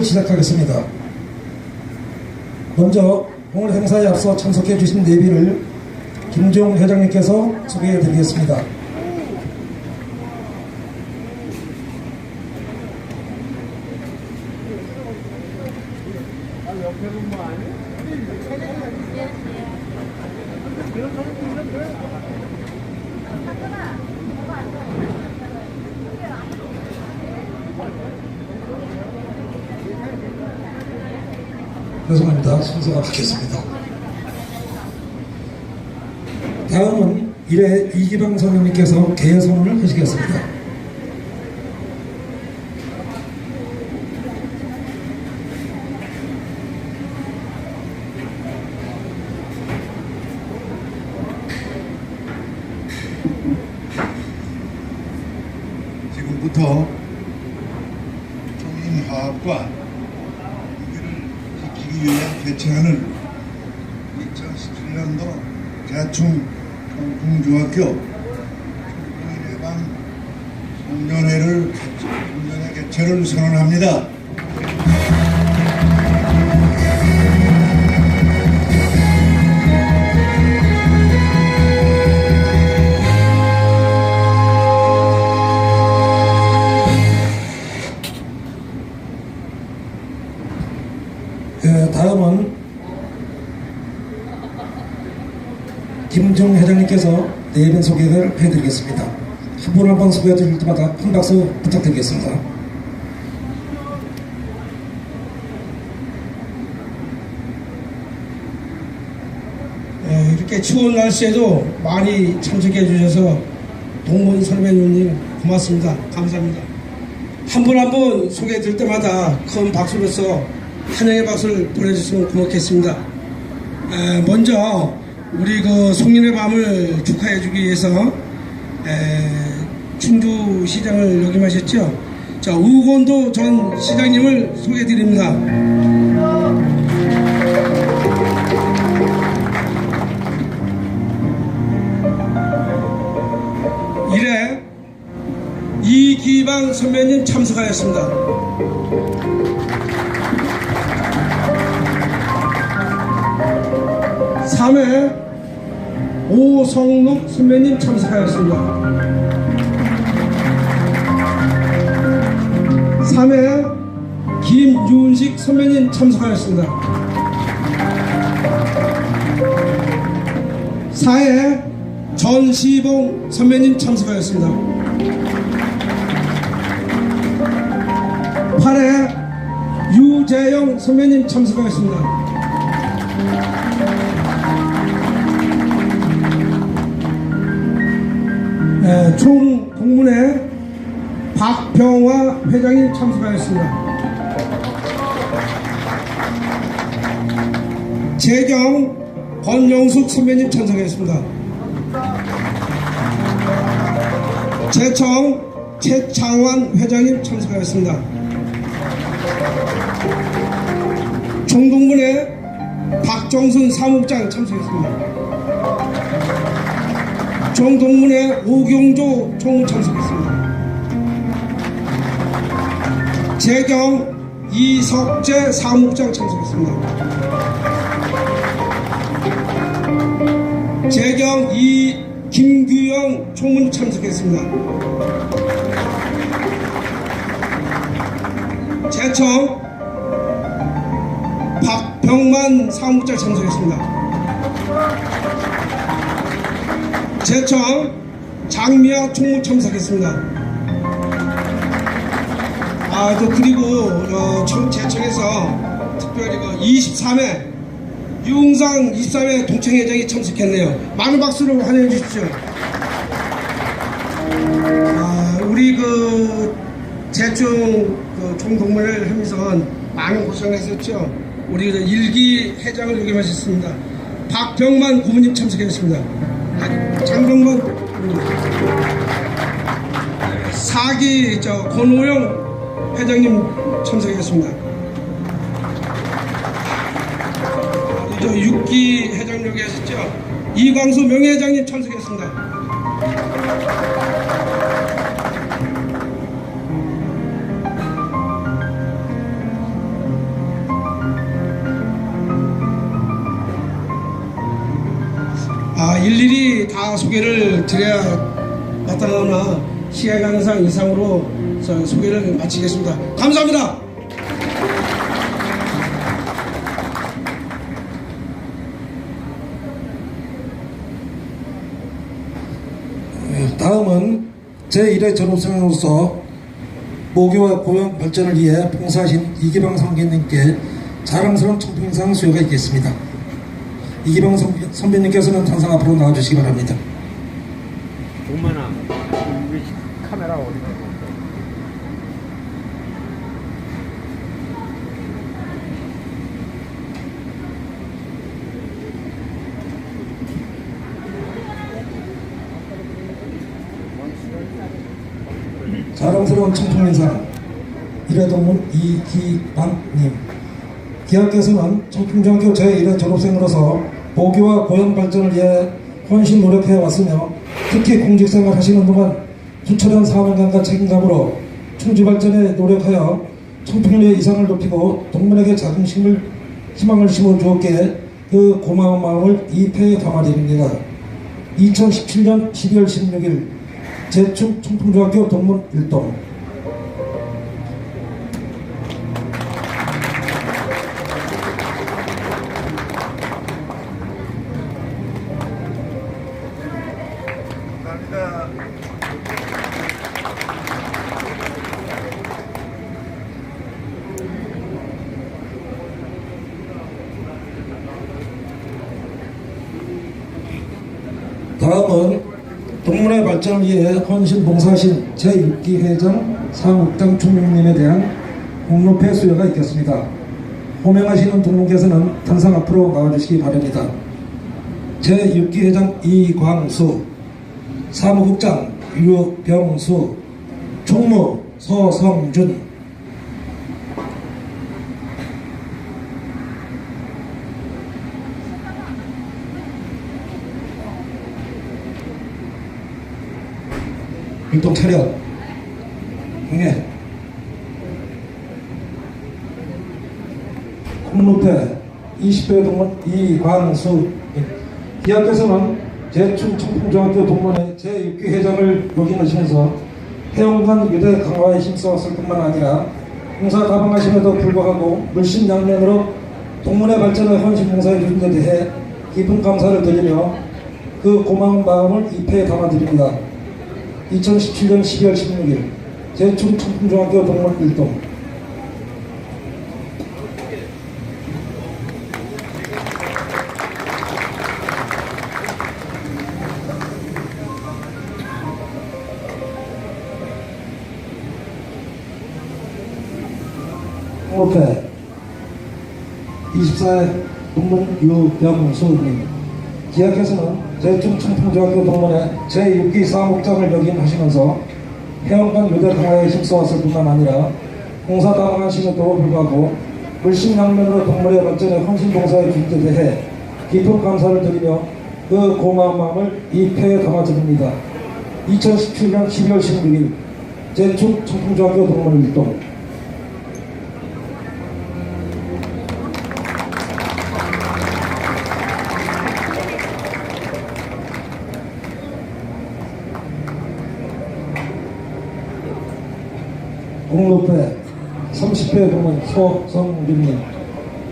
행사를 시작하겠습니다. 먼저 오늘 행사에 앞서 참석해 주신 내비를 김종 회장님께서 소개해 드리겠습니다. 순서가 바뀌었습니다. 다음은 일회 이기방 선생님께서 개선을 하시겠습니다. 예, 다음은 김종 회장님께서 내빈 소개를 해드리겠습니다. 한 분 한 분 소개해 드릴 때마다 큰 박수 부탁드리겠습니다. 예, 이렇게 추운 날씨에도 많이 참석해 주셔서 동문 선배님 고맙습니다. 감사합니다. 한 분 한 분 소개해 드릴 때마다 큰 박수로서 환영의 박수를 보내주시면 고맙겠습니다. 에, 먼저 우리 그 송년의 밤을 축하해 주기 위해서 에, 충주시장을 역임하셨죠. 자 우건도 전 시장님을 소개해 드립니다. 이래 이기방 선배님 참석하였습니다. 삼회 오성록 선배님 참석하였습니다. 삼회 김윤식 선배님 참석하였습니다. 사회 전시봉 선배님 참석하였습니다. 8회 유재영 선배님 참석하였습니다. 네, 총 동문회 박병화 회장님 참석하였습니다. 재경 권영숙 선배님 참석하였습니다. 재청 최창환 회장님 참석하였습니다. 총동문회 박정순 사무국장 참석했습니다. 총동문회 오경조 총무 참석했습니다. 재경 이석재 사무국장 참석했습니다. 재경 이 김규영 총무 참석했습니다. 재청 박병만 사무국장 참석했습니다. 재청 장미아 총무 참석했습니다. 아, 또 그리고 어, 청- 재청에서 특별히 그 23회 유흥상 23회 동청회장이 참석했네요. 많은 박수로 환영해 주십시오. 아, 우리 그 재충 그 총동문회를 하면서 많은 고생을 했었죠. 우리 그 일기 회장을 역임하셨습니다. 박병만 고문님 참석했습니다. 고문님. 사기 저 권호영 회장님 참석했습니다. 저 6기 회장 여기 하셨죠? 이광수 명예회장님 참석했습니다. 일일이 다 소개를 드려야 마땅하나 시간 관계상 이상으로 저 소개를 마치겠습니다. 감사합니다. 예, 다음은 제1회 졸업생으로서 모교와 고용 발전을 위해 봉사하신 이기방 선배님께 자랑스러운 청평상 수여가 있겠습니다. 선배, 선배님께서는 항상 앞으로 나와주시기 바랍니다. 동만아, 우리 카메라 어디 가? 자랑스러운 청평인상 일회동문 이기방님 기하께서는 청평중학교 제1회 졸업생으로서 모교와 고용 발전을 위해 헌신 노력해 왔으며 특히 공직생활 하시는 동안 수철한 사명감과 책임감으로 충주 발전에 노력하여 청평리의 이상을 높이고 동문에게 자긍심을 희망을 심어 주었기에 그 고마운 마음을 이 패에 담아드립니다. 2017년 12월 16일 제충 청풍중학교 동문 1동 다. 다음은 동문의 발전을 위해 헌신 봉사하신 제6기 회장 상욱당 총무님에 대한 공로패 수여가 있겠습니다. 호명하시는 동문께서는 당상 앞으로 나와주시기 바랍니다. 제6기 회장 이광수, 사무국장 유병수, 총무 서성준, 율동 차렷. 응애 콩루패 20회 동문 이광수. 기하께서는 제충 청풍중학교 동문회 제6기 회장을 역임하시면서 해영관 유대 강화에 힘써왔을 뿐만 아니라 봉사 다방하심에도 불구하고 물심양면으로 동문회 발전의 헌신 봉사해 주신 데 대해 깊은 감사를 드리며 그 고마운 마음을 이 패에 담아드립니다. 2017년 12월 16일 제충 청풍중학교 동문 1동 24회 동문 유병수님 기하께서는 제충 청풍중학교 동문회 제6기 사목장을 역임하시면서 해원관 유대 강화에 힘써왔을 뿐만 아니라 공사 담당하심에도 불구하고 물심양면으로 동물의 발전에 헌신봉사해 준데 대해 깊은 감사를 드리며 그 고마운 마음을 이 패에 담아드립니다. 2017년 12월 16일 제충 청풍중학교 동문 일동 공로패 30회 동문 소성윤님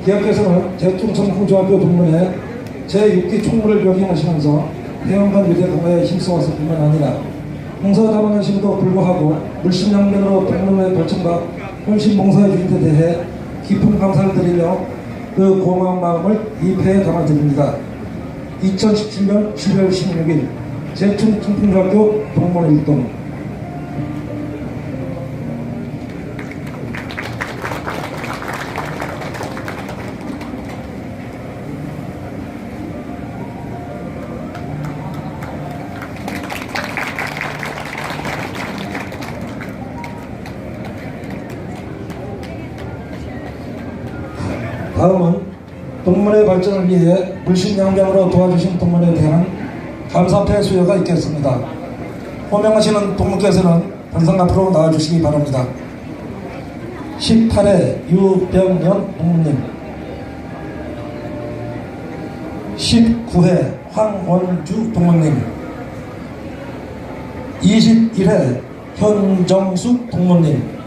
기하께서는 제충청풍중학교 동문회 제6기 총무를 역임하시면서 해원관 유대 강화에 힘써왔을 뿐만 아니라 봉사 담당하심에도 불구하고 물심양면으로 동문회 발전과 주신 데 대해 깊은 감사를 드리며 그 고마운 마음을 이 패에 담아드립니다. 2017년 12월 16일 제충청풍중학교 동문 일동 다음은 동문의 발전을 위해 물심양면으로 도와주신 동문에 대한 감사패 수여가 있겠습니다. 호명하시는 동문께서는 당상 앞으로 나와주시기 바랍니다. 18회 유병연 동문님 19회 황원주 동문님 21회 현정숙 동문님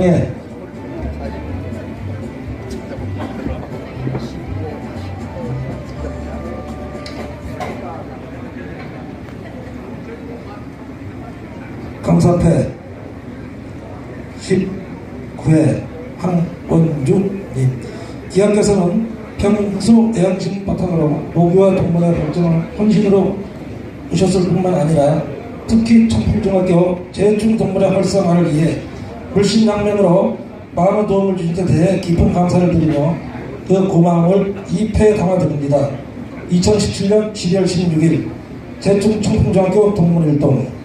경례 강사패 19회 황원주님. 이하께서는 평소 애양심 바탕으로 모교와 동문회 발전을 헌신으로 오셨을 뿐만 아니라 특히 청풍중학교 재충 동문회 활성화를 위해 물신양면으로 많은 도움을 주신 데 깊은 감사를 드리며 그 고마움을 입회에 담아드립니다. 2017년 12월 16일 재충 청풍중학교 동문일동.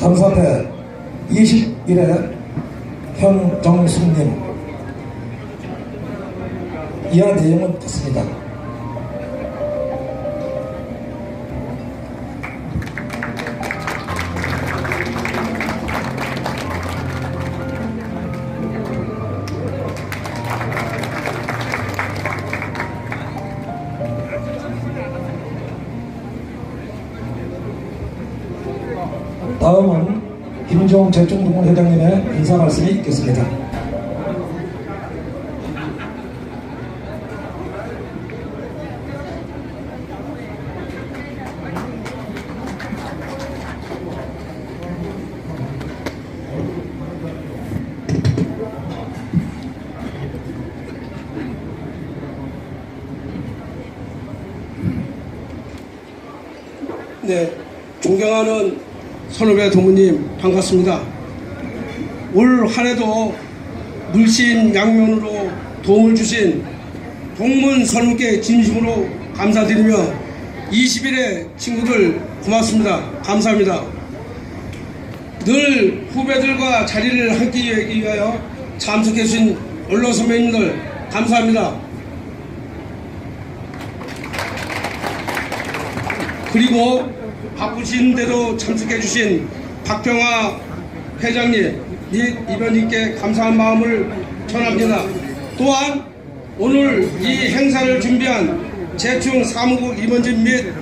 감사패 21회 현정숙님 이하 내용은 같습니다. 다음은 김종 재충동문 회장님의 인사 말씀이 있겠습니다. 네, 존경하는 선후배 동무님 반갑습니다. 올 한해도 물씬 양면으로 도움을 주신 동문 선후께 진심으로 감사드리며 20일의 친구들 고맙습니다. 감사합니다. 늘 후배들과 자리를 함께 위하여 참석해 주신 언론 선배님들 감사합니다. 그리고 바쁘신데도 참석해주신 박병화 회장님 및 이변님께 감사한 마음을 전합니다. 또한 오늘 이 행사를 준비한 재충 사무국 임원진 및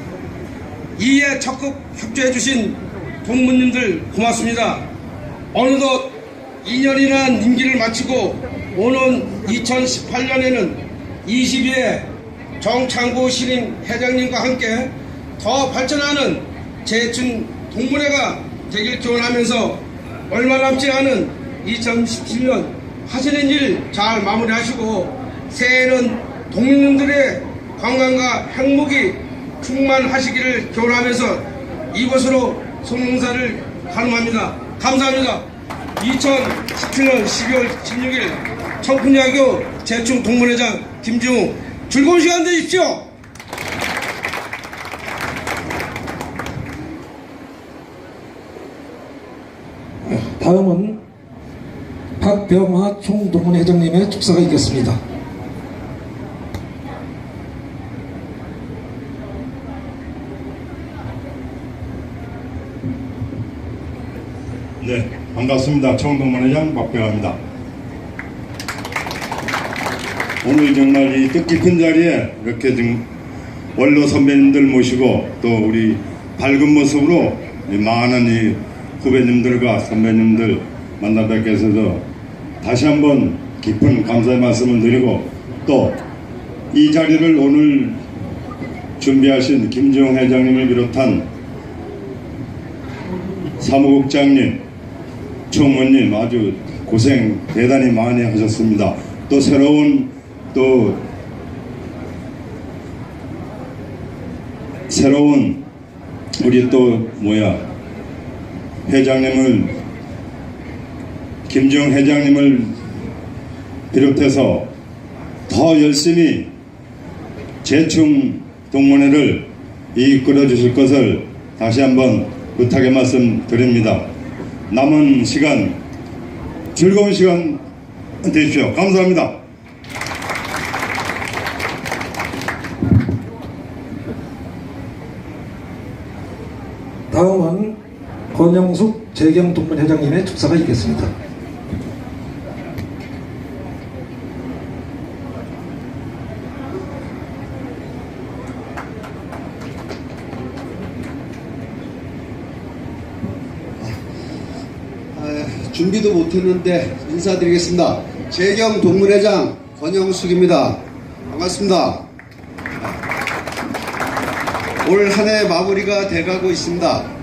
이에 적극 협조해주신 동문님들 고맙습니다. 어느덧 2년이나 임기를 마치고 오는 2018년에는 22회 정창구 신임 회장님과 함께 더 발전하는 재충 동문회가 되길 기원하면서 얼마 남지 않은 2017년 하시는 일 잘 마무리하시고 새해에는 동민들의 건강과 행복이 충만하시기를 기원하면서 이곳으로 송농사를 가능합니다. 감사합니다. 2017년 12월 16일 청풍여학교 재충 동문회장 김중우 즐거운 시간 되십시오. 다음은 박병화 총동문 회장님의 축사가 있겠습니다. 네, 반갑습니다. 청동문회장 박병화입니다. 오늘 정말 이 뜻깊은 자리에 이렇게 좀 원로 선배님들 모시고 또 우리 밝은 모습으로 이 많은 이 후배님들과 선배님들 만나 뵙게 해서 다시 한번 깊은 감사의 말씀을 드리고 또 이 자리를 오늘 준비하신 김지용 회장님을 비롯한 사무국장님, 총무님 아주 고생 대단히 많이 하셨습니다. 또 새로운 또 새로운 우리 또 뭐야 회장님을 김정 회장님을 비롯해서 더 열심히 재충 동문회를 이끌어 주실 것을 다시 한번 부탁의 말씀 드립니다. 남은 시간 즐거운 시간 되십시오. 감사합니다. 다음은 권영숙 재경동문 회장님의 축사가 있겠습니다. 아, 준비도 못했는데 인사드리겠습니다. 재경 동문회장 권영숙입니다. 반갑습니다. 올 한 해 마무리가 돼가고 있습니다.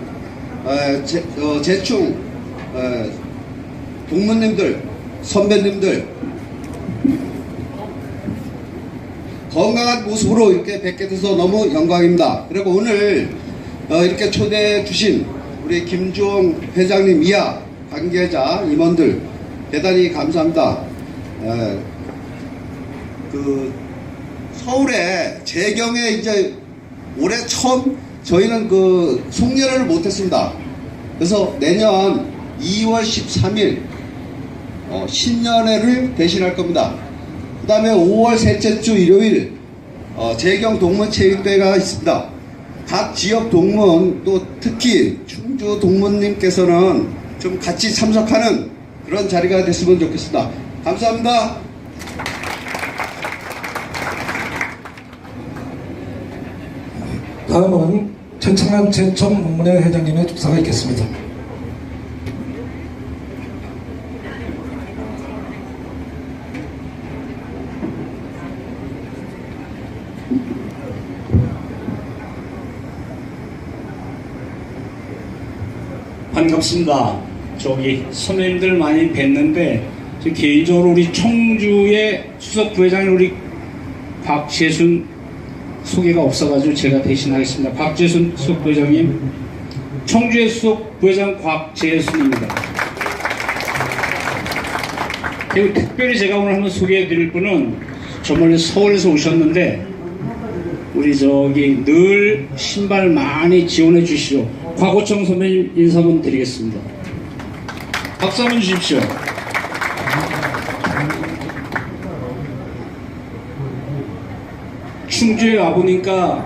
아, 제, 어, 어, 동문님들, 선배님들 건강한 모습으로 이렇게 뵙게 돼서 너무 영광입니다. 그리고 오늘 어, 이렇게 초대해 주신 우리 김주홍 회장님 이하 관계자 임원들 대단히 감사합니다. 에, 그 서울에 재경에 이제 올해 처음 저희는 그 송년회를 못했습니다. 그래서 내년 2월 13일 어, 신년회를 대신할 겁니다. 그 다음에 5월 셋째 주 일요일 어, 재경 동문체육대회가 있습니다. 각 지역 동문 또 특히 충주 동문님께서는 좀 같이 참석하는 그런 자리가 됐으면 좋겠습니다. 감사합니다. 다음은 전창남 재청 농문회 회장님의 축사가 있겠습니다. 반갑습니다. 저기 선생님들 많이 뵀는데 저 개인적으로 우리 청주의 수석 부회장인 우리 박재순 소개가 없어가지고 제가 대신하겠습니다. 박재순 수석 부회장님, 청주의 수석 부회장 곽재순입니다. 그리고 특별히 제가 오늘 한번 소개해드릴 분은 저 멀리 서울에서 오셨는데 우리 저기 늘 신발 많이 지원해 주시죠. 과고청 선배님 인사 한번 드리겠습니다. 박수 한번 주십시오. 충주에 와보니까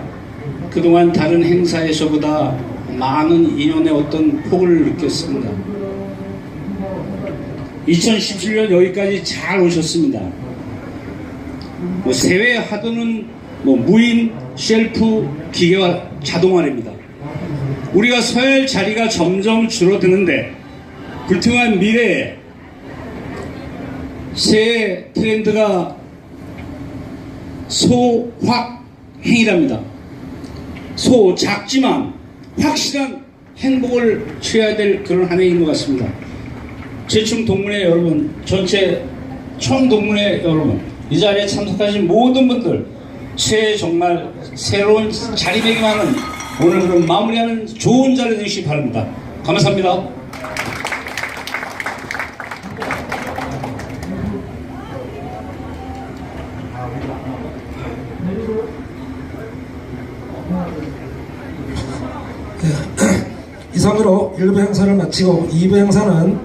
그동안 다른 행사에서보다 많은 인연의 어떤 폭을 느꼈습니다. 2017년 여기까지 잘 오셨습니다. 뭐 세외 하도는 뭐 무인 셀프 기계화 자동화입니다. 우리가 할 자리가 점점 줄어드는데 불투명한 미래에 새 트렌드가 소확행이랍니다. 소 작지만 확실한 행복을 취해야 될 그런 한 해인 것 같습니다. 제충 동문회 여러분, 전체 총 동문회 여러분, 이 자리에 참석하신 모든 분들, 새해 정말 새로운 자리매김하는 오늘 그런 마무리하는 좋은 자리 되시기 바랍니다. 감사합니다. 이상으로 1부 행사를 마치고 2부 행사는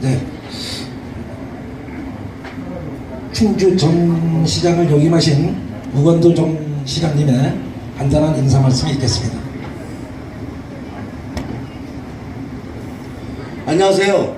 네. 충주 정 시장을 역임하신 우건도 정 시장님의 간단한 인사 말씀이 있겠습니다. 안녕하세요.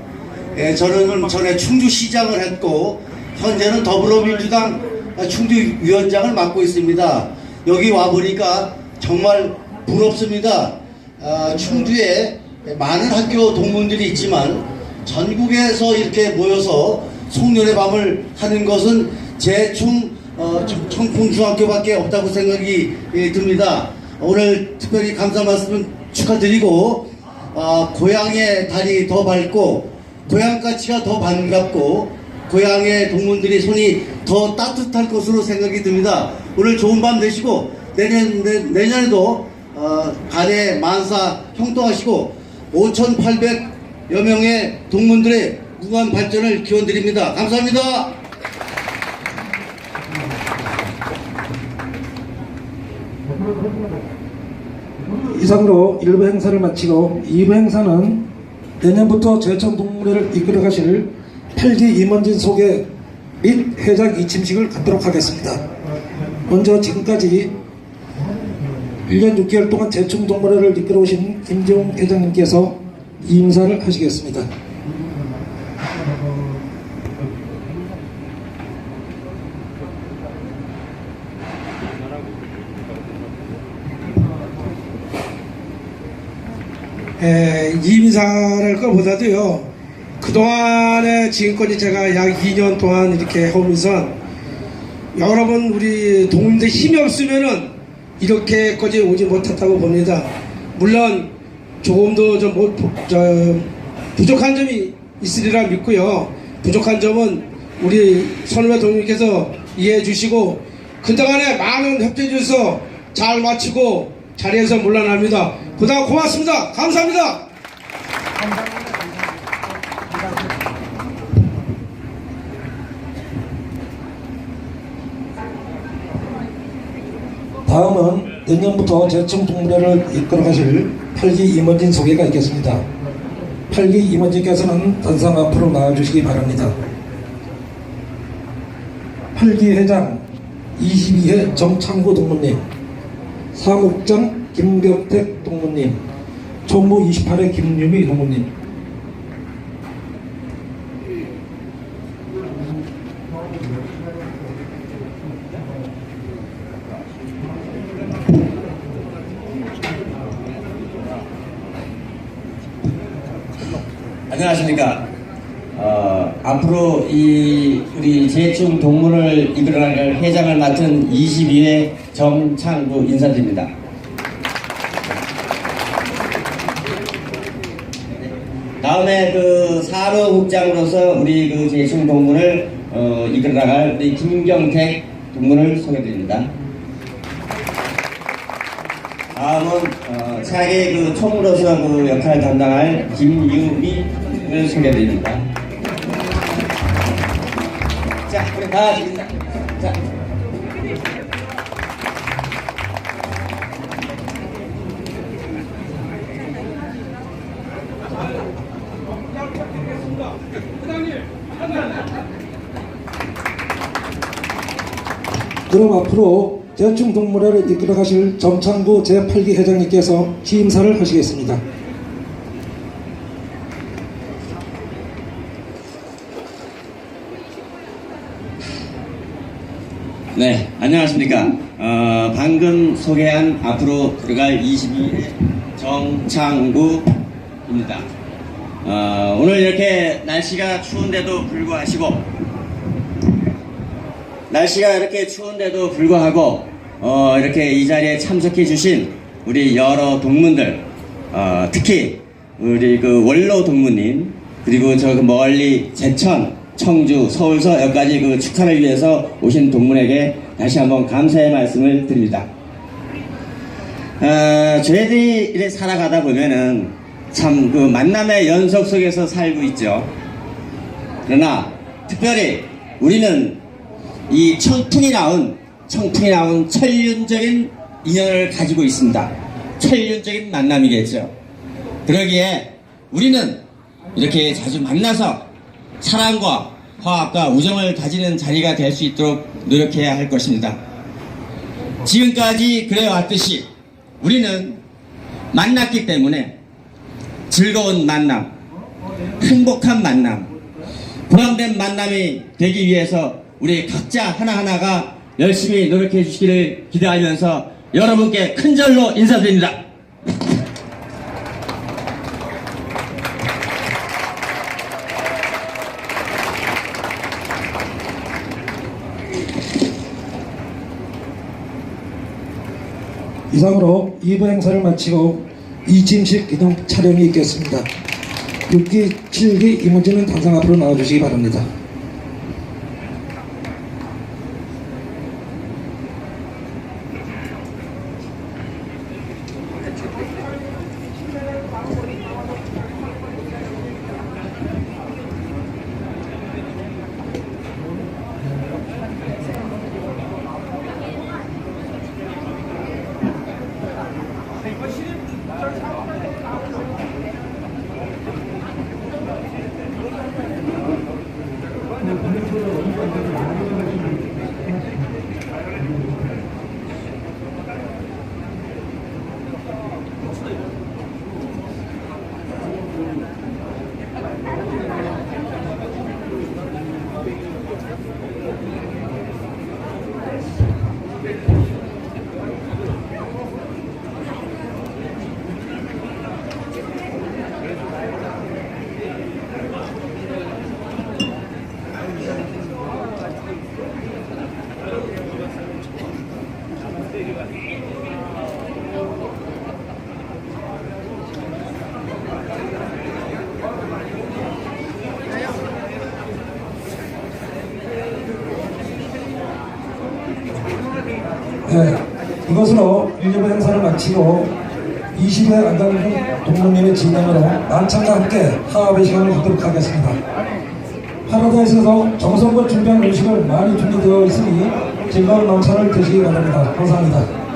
예, 저는 전에 충주시장을 했고 현재는 더불어민주당 충주위원장을 맡고 있습니다. 여기 와 보니까 정말 부럽습니다. 아, 충주에 많은 학교 동문들이 있지만 전국에서 이렇게 모여서 송년회 밤을 하는 것은 제충 어, 청- 청풍중학교밖에 없다고 생각이 예, 듭니다. 오늘 특별히 감사 말씀 축하드리고 어, 고향의 달이 더 밝고 고향 가치가 더 반갑고 고향의 동문들이 손이 더 따뜻할 것으로 생각이 듭니다. 오늘 좋은 밤 되시고 내년 내, 내년에도 어, 가래 만사 형통하시고 5,800 명의 동문들의 무한 발전을 기원드립니다. 감사합니다. 이상으로 1부 행사를 마치고 2부 행사는 내년부터 제천 동문회를 이끌어 가실 8기 임원진 소개 및 회장 이침식을 갖도록 하겠습니다. 먼저 지금까지 1년 6개월 동안 제천 동문회를 이끌어 오신 김재웅 회장님께서 인사를 하시겠습니다. 에, 임사를 것보다도요 그동안에 지금까지 제가 약 2년 동안 이렇게 하면서 여러분 우리 동문들 힘이 없으면은 이렇게까지 오지 못했다고 봅니다. 물론 조금 더좀 뭐, 저, 부족한 점이 있으리라 믿고요. 부족한 점은 우리 선후배 동님께서 이해해 주시고 그동안에 많은 협조해 주셔서 잘 마치고 자리에서 물러납니다 그동안 고맙습니다 감사합니다 다음은 내년부터 제천 동문회를 이끌어 가실 8기 임원진 소개가 있겠습니다. 8기 임원진께서는 단상 앞으로 나와주시기 바랍니다. 8기 회장 22회 정창구 동문님, 사무장 김경택 동문님, 총무 28회 김유미 동문님, 안녕하십니까. 어, 앞으로 이 우리 제충 동문을 이끌어갈 회장을 맡은 22회 정창구 인사드립니다. 다음에 그 사로국장으로서 우리 그 제충 동문을 어, 이끌어갈 우리 김경택 동문을 소개드립니다. 다음은 어, 차기 그 총무로서 그 역할을 담당할 김유미를 소개드립니다. 다 인사. 자. 그럼 앞으로 제충 동문회를 이끌어 가실 정창구 제8기 회장님께서 취임사를 하시겠습니다. 네, 안녕하십니까. 어, 방금 소개한 앞으로 들어갈 22회 정창구입니다. 어, 오늘 이렇게 날씨가 추운데도 불구하시고, 날씨가 이렇게 추운데도 불구하고, 어, 이렇게 이 자리에 참석해 주신 우리 여러 동문들, 어, 특히 우리 그 원로 동무님, 그리고 저그 멀리 제천, 청주, 서울서 여기까지 그 축하를 위해서 오신 동문에게 다시 한번 감사의 말씀을 드립니다. 어, 저희들이 이렇게 살아가다 보면은 참 그 만남의 연속 속에서 살고 있죠. 그러나 특별히 우리는 이 청풍이 나온 청풍이 나온 천륜적인 인연을 가지고 있습니다. 천륜적인 만남이겠죠. 그러기에 우리는 이렇게 자주 만나서 사랑과 화합과 우정을 가지는 자리가 될 수 있도록 노력해야 할 것입니다. 지금까지 그래 왔듯이 우리는 만났기 때문에 즐거운 만남, 행복한 만남, 보람된 만남이 되기 위해서 우리 각자 하나하나가 열심히 노력해 주시기를 기대하면서 여러분께 큰절로 인사드립니다. 이상으로 2부 행사를 마치고 이짐식 기념 촬영이 있겠습니다. 6기, 7기 임원진은 단상 앞으로 나와주시기 바랍니다. 네, 이것으로 1년 행사를 마치고 20회 안당군 동문님의 진행으로 만찬과 함께 하합의 시간을 갖도록 하겠습니다. 파라다이스에서 정성껏 준비한 음식을 많이 준비되어 있으니 즐거운 만찬을 드시기 바랍니다. 감사합니다.